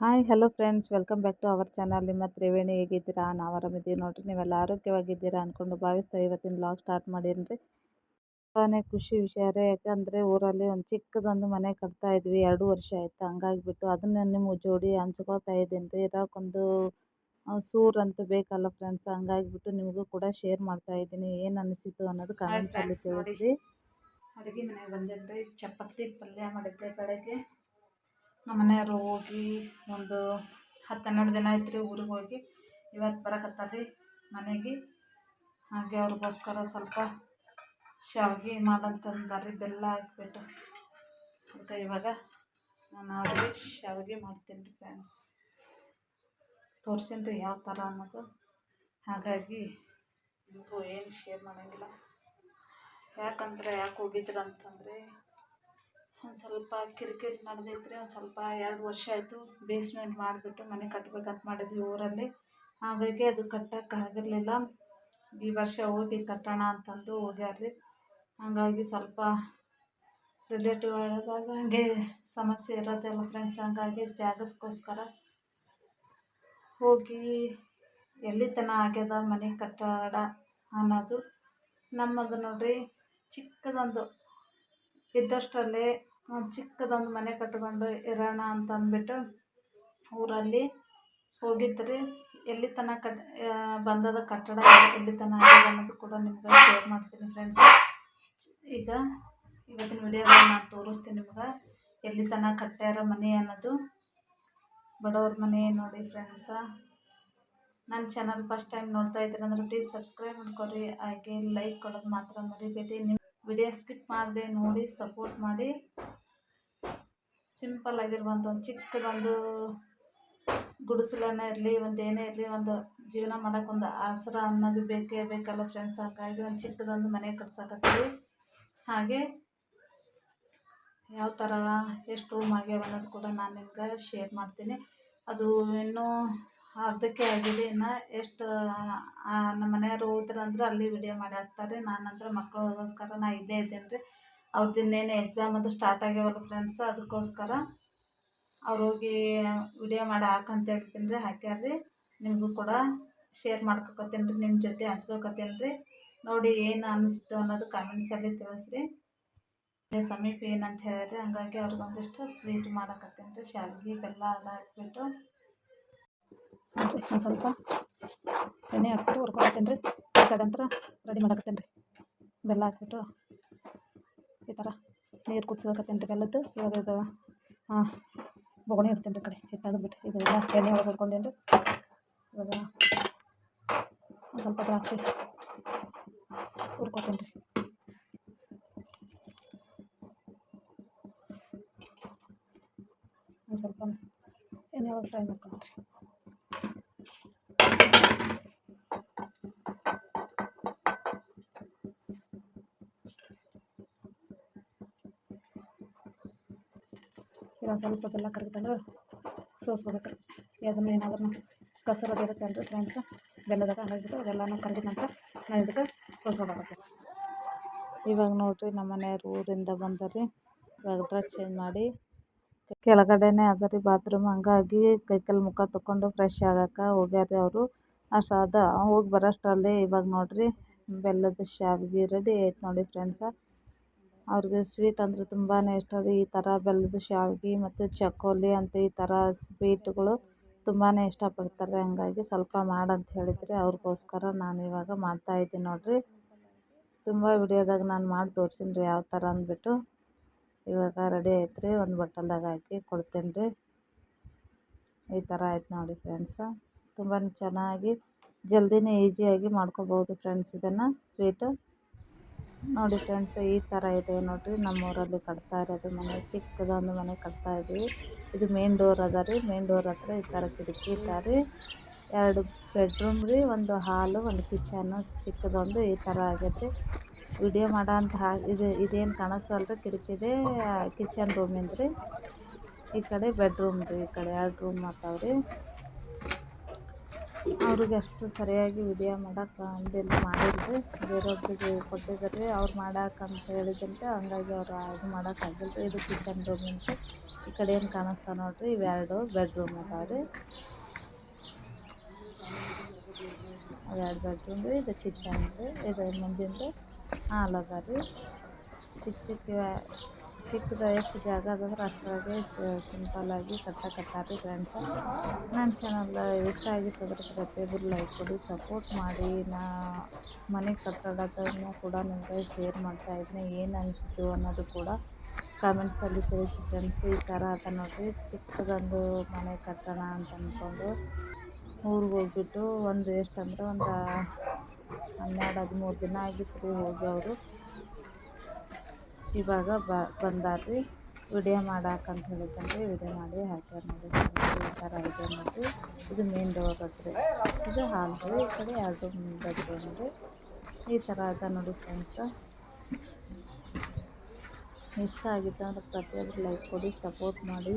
Hi hello friends. Welcome back to our channel. ನಿಮ್ಮ ತ್ರಿವೇಣಿ ಹೇಗಿದ್ದೀರಾ? ನಾವು ಆರಾಮಿದ್ದೀವಿ ನೋಡಿರಿ. ನೀವೆಲ್ಲ ಆರೋಗ್ಯವಾಗಿದ್ದೀರಾ ಅಂದ್ಕೊಂಡು ಭಾವಿಸ್ತಾ ಇವತ್ತಿನ ಬ್ಲಾಗ್ ಸ್ಟಾರ್ಟ್ ಮಾಡೀನಿ ರೀ ತುಂಬಾ ಖುಷಿ ವಿಷಯ ರೀ. ಯಾಕಂದರೆ ಊರಲ್ಲಿ ಒಂದು ಚಿಕ್ಕದೊಂದು ಮನೆ ಕಟ್ತಾ ಇದ್ವಿ. ಎರಡು ವರ್ಷ ಆಯಿತು ಹಂಗಾಗಿಬಿಟ್ಟು. ಅದನ್ನು ನಿಮ್ಮ ಜೋಡಿ ಹಂಚ್ಕೊಳ್ತಾ ಇದ್ದೀನಿ ರೀ ಇರೋಕ್ಕೊಂದು ಸೂರ್ ಅಂತ ಬೇಕಲ್ಲ ಫ್ರೆಂಡ್ಸ್. ಹಂಗಾಗಿಬಿಟ್ಟು ನಿಮಗೂ ಕೂಡ ಶೇರ್ ಮಾಡ್ತಾ ಇದ್ದೀನಿ. ಏನು ಅನಿಸಿತು ಅನ್ನೋದು ಕಮೆಂಟ್ಸಲ್ಲಿ ತಿಳಿಸ್ರಿ. ಅಡುಗೆ ಮನೆಗೆ ಬಂದಿದ್ದೆ ಚಪಾತಿ ಪಲ್ಯ ಮಾಡಿದ್ದೆ ಬೆಳಗ್ಗೆ. ನಮ್ಮ ಮನೆಯವರು ಹೋಗಿ ಒಂದು ಹತ್ತು ಹನ್ನೆರಡು ದಿನ ಆಯ್ತು ರೀ ಊರಿಗೆ ಹೋಗಿ. ಇವತ್ತು ಬರಕತ್ತಾರೆ ರೀ ಮನೆಗೆ. ಹಾಗೆ ಅವ್ರಿಗೋಸ್ಕರ ಸ್ವಲ್ಪ ಶಾವಿಗೆ ಮಾಡಂತಂದಾರೆ ರೀ ಬೆಲ್ಲ ಹಾಕ್ಬಿಟ್ಟು. ಅಂತ ಇವಾಗ ನಾನು ಅವ್ರಿಗೆ ಶಾವಿಗೆ ಮಾಡ್ತೀನಿ ರೀ ಫ್ರೆಂಡ್ಸ್ ತೋರ್ಸೀನಿ ರೀ ಯಾವ ಥರ ಅನ್ನೋದು. ಹಾಗಾಗಿ ನಿಮಗೂ ಏನು ಶೇರ್ ಮಾಡೋಂಗಿಲ್ಲ. ಯಾಕಂದರೆ ಯಾಕೆ ಹೋಗಿದ್ರು ಅಂತಂದರೆ ಒಂದು ಸ್ವಲ್ಪ ಕಿರಿಕಿರಿ ನಡೆದೈತ್ರಿ, ಒಂದು ಸ್ವಲ್ಪ ಎರಡು ವರ್ಷ ಆಯಿತು ಬೇಸ್ಮೆಂಟ್ ಮಾಡಿಬಿಟ್ಟು ಮನೆ ಕಟ್ಬೇಕಂತ ಮಾಡಿದ್ವಿ ಊರಲ್ಲಿ. ಹಾಗಾಗಿ ಅದು ಕಟ್ಟೋಕ್ಕಾಗಿರಲಿಲ್ಲ ಈ ವರ್ಷ ಹೋಗಿ ಕಟ್ಟೋಣ ಅಂತಂದು ಹೋಗ್ಯಾರ್ರಿ. ಹಾಗಾಗಿ ಸ್ವಲ್ಪ ರಿಲೇಟಿವ್ ಆದಾಗ ಹಾಗೆ ಸಮಸ್ಯೆ ಇರೋದಲ್ಲ ಫ್ರೆಂಡ್ಸ್ ಹಂಗಾಗಿ ಜಾಗಕ್ಕೋಸ್ಕರ ಹೋಗಿ ಎಲ್ಲಿತನ ಆಗ್ಯದ ಮನೆ ಕಟ್ಟಡ ಅನ್ನೋದು ನಮ್ಮದು ನೋಡಿರಿ ಚಿಕ್ಕದೊಂದು ಇದ್ದಷ್ಟರಲ್ಲೇ ಚಿಕ್ಕದೊಂದು ಮನೆ ಕಟ್ಕೊಂಡು ಇರೋಣ ಅಂತ ಅಂದ್ಬಿಟ್ಟು ಊರಲ್ಲಿ ಹೋಗಿದ್ರಿ. ಎಲ್ಲಿ ತನಕ ಕಟ್ ಬಂದದ ಕಟ್ಟಡ ಎಲ್ಲಿ ತನಕ ಆಗ್ಯದ ಅನ್ನೋದು ಕೂಡ ನಿಮ್ಗೆ ಶೇರ್ ಮಾಡ್ತೀನಿ ಫ್ರೆಂಡ್ಸ್ ಈಗ ಇವತ್ತಿನ ವಿಡಿಯೋದಲ್ಲಿ ನಾನು ತೋರಿಸ್ತೀನಿ ನಿಮ್ಗೆ. ಎಲ್ಲಿ ತನಕ ಕಟ್ಟ್ಯಾರ ಮನೆ ಅನ್ನೋದು. ಬಡವ್ರ ಮನೆ ನೋಡಿ ಫ್ರೆಂಡ್ಸ ನನ್ನ ಚಾನಲ್ ಫಸ್ಟ್ ಟೈಮ್ ನೋಡ್ತಾ ಇದ್ದೀರ ಅಂದ್ರೆ ಪ್ಲೀಸ್ ಸಬ್ಸ್ಕ್ರೈಬ್ ಮಾಡ್ಕೊರಿ ಹಾಗೆ ಲೈಕ್ ಕೊಡೋದು ಮಾತ್ರ ಮರಿಬೇಡಿ. ನಿಮ್ಮ ವಿಡಿಯೋ ಸ್ಕಿಪ್ ಮಾಡದೆ ನೋಡಿ, ಸಪೋರ್ಟ್ ಮಾಡಿ. ಸಿಂಪಲ್ ಆಗಿರುವಂಥ ಒಂದು ಚಿಕ್ಕದೊಂದು ಗುಡಿಸಲನ್ನ ಇರಲಿ, ಒಂದು ಏನೇ ಇರಲಿ, ಒಂದು ಜೀವನ ಮಾಡೋಕೆ ಒಂದು ಆಸರ ಅನ್ನೋದು ಬೇಕೇ ಬೇಕಲ್ಲ ಫ್ರೆಂಡ್ಸ್ ಹಾಗಾಗಿ ಒಂದು ಚಿಕ್ಕದೊಂದು ಮನೆ ಕಟ್ಸಕತ್ತೀವಿ. ಹಾಗೆ ಯಾವ ಥರ ಎಷ್ಟು ರೂಮ್ ಆಗ್ಯಾವ ಅನ್ನೋದು ಕೂಡ ನಾನು ನಿಮ್ಗೆ ಶೇರ್ ಮಾಡ್ತೀನಿ. ಅದು ಇನ್ನೂ ಅರ್ಧಕ್ಕೆ ಆಗಿದೆ. ಇನ್ನು ಎಷ್ಟು ನಮ್ಮ ಮನೆಯವ್ರು ಹೋದ್ರಂದ್ರೆ ಅಲ್ಲಿ ವಿಡಿಯೋ ಮಾಡಿ ಹಾಕ್ತಾರೆ ನಾನಂದ್ರೆ ಮಕ್ಕಳಿಗೋಸ್ಕರ ನಾ ಇಲ್ಲೇ ಇದ್ದೇನೆ ರೀ ಅವ್ರದ್ದು ಇನ್ನೇನು ಎಕ್ಸಾಮ್ ಅದು ಸ್ಟಾರ್ಟ್ ಆಗ್ಯಾವಲ್ಲ ಫ್ರೆಂಡ್ಸ್ ಅದಕ್ಕೋಸ್ಕರ ಅವ್ರು ಹೋಗಿ ವಿಡಿಯೋ ಮಾಡಿ ಹಾಕಂತ ಹೇಳ್ತೀನಿ ರೀ ಹಾಕ್ಯಾರ ರೀ ನಿಮಗೂ ಕೂಡ ಶೇರ್ ಮಾಡ್ಕೊಕತ್ತೇನೆ ರೀ ನಿಮ್ಮ ಜೊತೆ ಹಂಚ್ಕೊಕತ್ತೀನಿ ರೀ ನೋಡಿ ಏನು ಅನ್ನಿಸ್ತು ಅನ್ನೋದು ಕಮೆಂಟ್ಸಲ್ಲಿ ತಿಳಿಸ್ರಿ. ಸಮೀಪ ಏನಂತ ಹೇಳಿದ್ರೆ ಹಂಗಾಗಿ ಅವ್ರಿಗೊಂದಿಷ್ಟು ಸ್ವೀಟ್ ಮಾಡಕತ್ತೀನಿ ರೀ ಶಾವಿಗೆ ಬೆಲ್ಲ ಎಲ್ಲ ಹಾಕ್ಬಿಟ್ಟು ಒಂದು ಸ್ವಲ್ಪ ಎಣ್ಣೆ ಹಾಕ್ಬಿಟ್ಟು ಹುರ್ಕೊಳತ್ತೇನೆ ರೀ. ಅಂತ ರೆಡಿ ಮಾಡಕತ್ತೀನಿ ರೀ. ಬೆಲ್ಲ ಹಾಕ್ಬಿಟ್ಟು ಈ ಥರ ನೀರು ಕುದಿಸ್ಕೊಳಕತ್ತೇನೆ ರೀ ಬೆಲ್ಲದ್ದು. ಇವಾಗ ಇದು ಬೊಗಣಿ ಇಡ್ತೀನಿ ರೀ ಕಡೆ. ಇದು ತೆಗೆದ್ಬಿಟ್ಟು ಇದು ಎಲ್ಲ ಎಣ್ಣೆ ಒಳಗೆ ಹುರ್ಕೊಂಡೇನಿ ರೀ. ಇವಾಗ ಒಂದು ಸ್ವಲ್ಪ ದ್ರಾಕ್ಷಿ ಹುರ್ಕೊತೀನಿ ರೀ. ಒಂದು ಸ್ವಲ್ಪ ಎಣ್ಣೆ ಒಳಗೆ ಫ್ರೈ ಮಾಡ್ಕೊಂಡು ಒಂದು ಸ್ವಲ್ಪ ಬೆಲ್ಲ ಕರಗ್ತಂದ್ರೆ ಸೋಸ್ಕೋಬೇಕು. ಅದನ್ನು ಏನಾದ್ರೂ ಕಸರದು ಇರುತ್ತೆ ಅಲ್ರಿ ಫ್ರೆಂಡ್ಸ್ ಬೆಲ್ಲದಾಗ ಹಾಕಿಬಿಟ್ಟು ಅದೆಲ್ಲನೂ ಕರಗಿದ ನಂತರ ನಾನು ಇದಕ್ಕೆ ಸೋಸ್ಕೋಬೇಕಾಗುತ್ತೆ ಇವಾಗ ನೋಡಿರಿ ನಮ್ಮ ಮನೆಯವ್ರು ಊರಿಂದ ಬಂದರಿ ಇವಾಗ ಡ್ರೆಸ್ ಚೇಂಜ್ ಮಾಡಿ ಕೆಳಗಡೆನೇ ಅದ ರೀ ಬಾತ್ರೂಮ್ ಹಂಗಾಗಿ ಕೈಕಲ್ಲಿ ಮುಖ ತೊಗೊಂಡು ಫ್ರೆಶ್ ಆಗಕ್ಕೆ ಹೋಗ್ಯಾರ ಅವರು. ಅಷ್ಟು ಅದ ಹೋಗಿ ಬರೋಷ್ಟರಲ್ಲಿ ಇವಾಗ ನೋಡಿರಿ ಬೆಲ್ಲದ ಶಾವಿಗೆ ರೆಡಿ ಆಯ್ತು ನೋಡಿ ಫ್ರೆಂಡ್ಸ ಅವ್ರಿಗೆ ಸ್ವೀಟ್ ಅಂದರೆ ತುಂಬಾ ಇಷ್ಟ. ರೀ ಈ ಥರ ಬೆಲ್ಲದ ಶಾವಿಗೆ ಮತ್ತು ಚಕ್ಕುಲಿ ಅಂತ ಈ ಥರ ಸ್ವೀಟ್ಗಳು ತುಂಬಾ ಇಷ್ಟಪಡ್ತಾರೆ. ಹಂಗಾಗಿ ಸ್ವಲ್ಪ ಮಾಡು ಅಂತ ಹೇಳಿದ್ರಿ ಅವ್ರಿಗೋಸ್ಕರ ನಾನು ಇವಾಗ ಮಾಡ್ತಾಯಿದ್ದೀನಿ ನೋಡಿರಿ. ತುಂಬ ವಿಡಿಯೋದಾಗ ನಾನು ಮಾಡಿ ತೋರ್ಸೀನಿ ರೀ ಯಾವ ಥರ ಅಂದ್ಬಿಟ್ಟು. ಇವಾಗ ರೆಡಿ ಆಯ್ತು ರೀ ಒಂದು ಬಟ್ಟಲ್ದಾಗ ಹಾಕಿ ಕೊಡ್ತೀನಿ ರೀ ಈ ಥರ ಆಯ್ತು ನೋಡಿ ಫ್ರೆಂಡ್ಸ ತುಂಬಾ ಚೆನ್ನಾಗಿ ಜಲ್ದಿನೇ ಈಸಿಯಾಗಿ ಮಾಡ್ಕೊಬೋದು ಫ್ರೆಂಡ್ಸ್ ಇದನ್ನು ಸ್ವೀಟು ನೋಡಿ ಫ್ರೆಂಡ್ಸ್ ಈ ತರ ಇದೆ ನೋಡಿರಿ. ನಮ್ಮೂರಲ್ಲಿ ಕಟ್ತಾ ಇರೋದು ಮನೆ, ಚಿಕ್ಕದೊಂದು ಮನೆ ಕಟ್ತಾ ಇದ್ದೀವಿ ಇದು ಮೇನ್ ಡೋರ್ ಅದ ರೀ. ಮೇನ್ ಡೋರ್ ಹತ್ರ ಈ ಥರ ಕಿಟಕಿ ಇಟ್ಟಾರೆ ಎರಡು ಬೆಡ್ರೂಮ್ ರೀ, ಒಂದು ಹಾಲು ಒಂದು ಕಿಚನ್ನು ಚಿಕ್ಕದೊಂದು ಈ ಥರ ಆಗೈತೆ ವಿಡಿಯೋ ಮಾಡೋ ಅಂತ ಇದು, ಇದೇನು ಕಾಣಿಸ್ತಲ್ಲ ರೀ ಇದೆ ಕಿಚನ್ ರೂಮಿಂದ ರೀ. ಈ ಕಡೆ ಬೆಡ್ರೂಮ್ ರೀ, ಈ ಕಡೆ ಎರಡು ರೂಮ್ ರೀ ಅವ್ರಿಗೆ ಅಷ್ಟು ಸರಿಯಾಗಿ ವಿಡಿಯೋ ಮಾಡಕ್ಕೆ ಅಂದಿಲ್ಲ ಮಾಡಿಲ್ಲ ಬೇರೊಬ್ಬರಿಗೆ ಕೊಟ್ಟಿದ್ದಾರೆ, ಅವ್ರು ಮಾಡಕ್ಕೆ ಅಂತ ಹೇಳಿದಂತೆ ಹಂಗಾಗಿ ಅವ್ರು ಇದು ಮಾಡಕ್ಕೆ ಆಗಿಲ್ಲ ರೀ ಇದು ಕಿಚನ್ ರೂಮ್ ಅಂತ. ಈ ಕಡೆ ಏನು ಕಾಣಿಸ್ತಾ ನೋಡಿರಿ, ಇವೆರಡು ಬೆಡ್ರೂಮ್ ಅದಾವ ರೀ ಅವೆರಡು ಬೆಡ್ರೂಮ್ ರೀ, ಇದು ಕಿಚನ್ ರೀ, ಇದು ಮುಂದಿಂದು ಹಾಲ್ ಅದ ರೀ ಚಿಕ್ಕ ಚಿಕ್ಕ ಚಿಕ್ಕದ ಎಷ್ಟು ಜಾಗ ಅದಂದ್ರೆ ಅಷ್ಟರಾಗೆ ಸಿಂಪಲ್ಲಾಗಿ ಕಟ್ಟಕತ್ತಾರೆ ಫ್ರೆಂಡ್ಸ. ನನ್ನ ಚಾನಲ್ ಇಷ್ಟ ಆಗಿತ್ತು ಅಂದ್ರೆ ಪ್ರತಿಯೊಬ್ಬರು ಲೈಕ್ ಕೊಡಿ, ಸಪೋರ್ಟ್ ಮಾಡಿ. ನಾ ಮನೆ ಕಟ್ಟಡದನ್ನು ಕೂಡ ನಿಮಗೆ ಶೇರ್ ಮಾಡ್ತಾ ಇದ್ದೀನಿ. ಏನು ಅನಿಸಿತು ಅನ್ನೋದು ಕೂಡ ಕಾಮೆಂಟ್ಸಲ್ಲಿ ತಿಳಿಸಿ ಫ್ರೆಂಡ್ಸ್. ಈ ಥರ ಅದ ನೋಡಿರಿ. ಚಿಕ್ಕದೊಂದು ಮನೆ ಕಟ್ಟೋಣ ಅಂತ ಅಂದ್ಕೊಂಡು ಊರಿಗೆ ಹೋಗ್ಬಿಟ್ಟು ಒಂದು ಎಷ್ಟಂದ್ರೆ ಒಂದು ಹನ್ನೆರಡು ಹದಿಮೂರು ದಿನ ಆಗಿತ್ತು ರೀ ಹೋಗಿ ಅವರು. ಇವಾಗ ಬಂದಾರ ರೀ ವಿಡಿಯೋ ಮಾಡಾಕಂತ ಹೇಳಿದ್ದನು ರೀ ವಿಡಿಯೋ ಮಾಡಿ ಹಾಕ್ಯಾರ ನೋಡಿ ಈ ಥರ ಇದೆ ನೋಡಿರಿ. ಇದು ಮೇನ್ ಡೋರ್ ಅದ್ರಿ ಇದು ಹಾಲ್ ಈ ಕಡೆ ಎರಡು ಬೆಡ್ರೂಮ್ ನೋಡಿ ಈ ಥರ ಅದ ನೋಡಿ ಫ್ರೆಂಡ್ಸ ಇಷ್ಟ ಆಗಿತ್ತು ಅಂದ್ರೆ ಪ್ರತಿಯೊಬ್ಬರು ಲೈಕ್ ಕೊಡಿ ಸಪೋರ್ಟ್ ಮಾಡಿ.